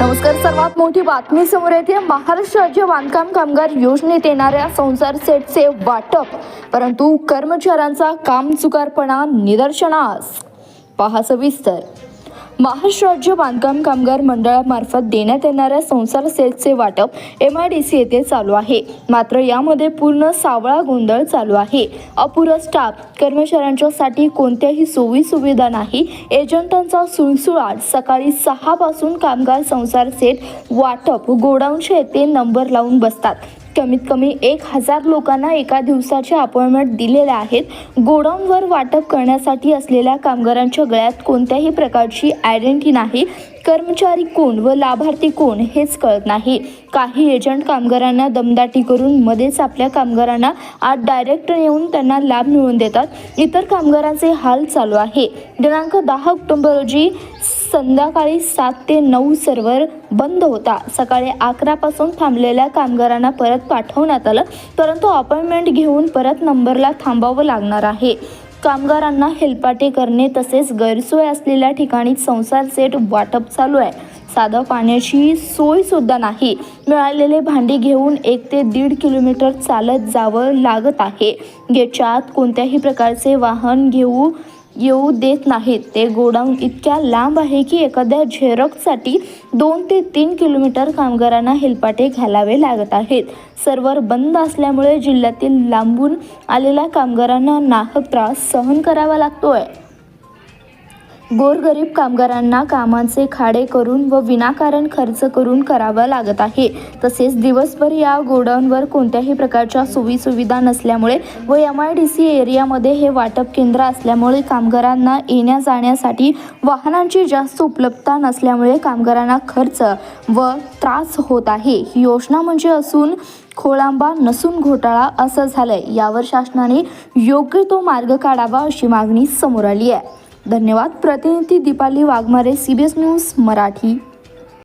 नमस्कार सर्वात मोठी बातमी समोर येते. महाराष्ट्र राज्य बांधकाम कामगार योजनेत येणाऱ्या संसार सेटचे वाटप परंतु कर्मचाऱ्यांचा कामचुकारपणा निदर्शनास. पहा सविस्तर. महाराष्ट्र राज्य बांधकाम कामगार मंडळामार्फत देण्यात येणाऱ्या संसार सेटचे वाटप एम आय डी सी येथे चालू आहे. मात्र यामध्ये पूर्ण सावळा गोंधळ चालू आहे. अपुरा स्टाफ कर्मचाऱ्यांच्यासाठी कोणत्याही सोयी सुविधा नाही. एजंटांचा सुळसुळाट. सकाळी सहापासून कामगार संसार सेट वाटप. गोडाऊनच्या येथे नंबर लावून बसतात. कमीत कमी एक हजार लोकांना एका दिवसाचे अपॉइंटमेंट दिलेले आहेत. गोडाऊनवर वाटप करण्यासाठी असलेल्या कामगारांच्या गळ्यात कोणत्याही प्रकारची आयडेंटिटी नाही. कर्मचारी कोण व लाभार्थी कोण हेच कळत नाही. काही एजंट कामगारांना दमदाटी करून मध्येच आपल्या कामगारांना आत डायरेक्ट येऊन त्यांना लाभ मिळवून देतात. इतर कामगारांचे हाल चालू आहे. दिनांक दहा ऑक्टोबर रोजी संध्याकाळी सात ते नऊ सर्व्हर बंद होता. सकाळी अकरापासून थांबलेल्या कामगारांना परत पाठवण्यात आलं. परंतु अपॉइंटमेंट घेऊन परत नंबरला थांबावं लागणार आहे. कामगारांना हेलपाटे करणे तसेच गैरसोय असलेल्या ठिकाणी संसार सेट वाटप चालू आहे. साधं पाण्याची सोय सुद्धा नाही. मिळालेले भांडी घेऊन एक ते दीड किलोमीटर चालत जावं लागत आहे. गेटच्या आत कोणत्याही प्रकारचे वाहन घेऊ येऊ देत नाहीत. ते गोडाऊन इतक्या लांब आहे की एखाद्या झेरॉक्ससाठी दोन ते तीन किलोमीटर कामगारांना हेलपाटे घालावे लागत आहेत. सर्व्हर बंद असल्यामुळे जिल्ह्यातील लांबून आलेल्या कामगारांना नाहक त्रास सहन करावा लागतोय. गोरगरीब कामगारांना कामाचे खाडे करून व विनाकारण खर्च करून करावा लागत आहे. तसेच दिवसभर या गोडाऊनवर कोणत्याही प्रकारच्या सोयीसुविधा नसल्यामुळे व एम आय डी सी एरियामध्ये हे वाटप केंद्र असल्यामुळे कामगारांना येण्या जाण्यासाठी वाहनांची जास्त उपलब्धता नसल्यामुळे कामगारांना खर्च व त्रास होत आहे. ही योजना म्हणजे असून खोळांबा नसून घोटाळा असं झालंय. यावर शासनाने योग्य तो मार्ग काढावा अशी मागणी समोर आली आहे. धन्यवाद. प्रतिनिधी Dipali Waghmare C B S news Marathi.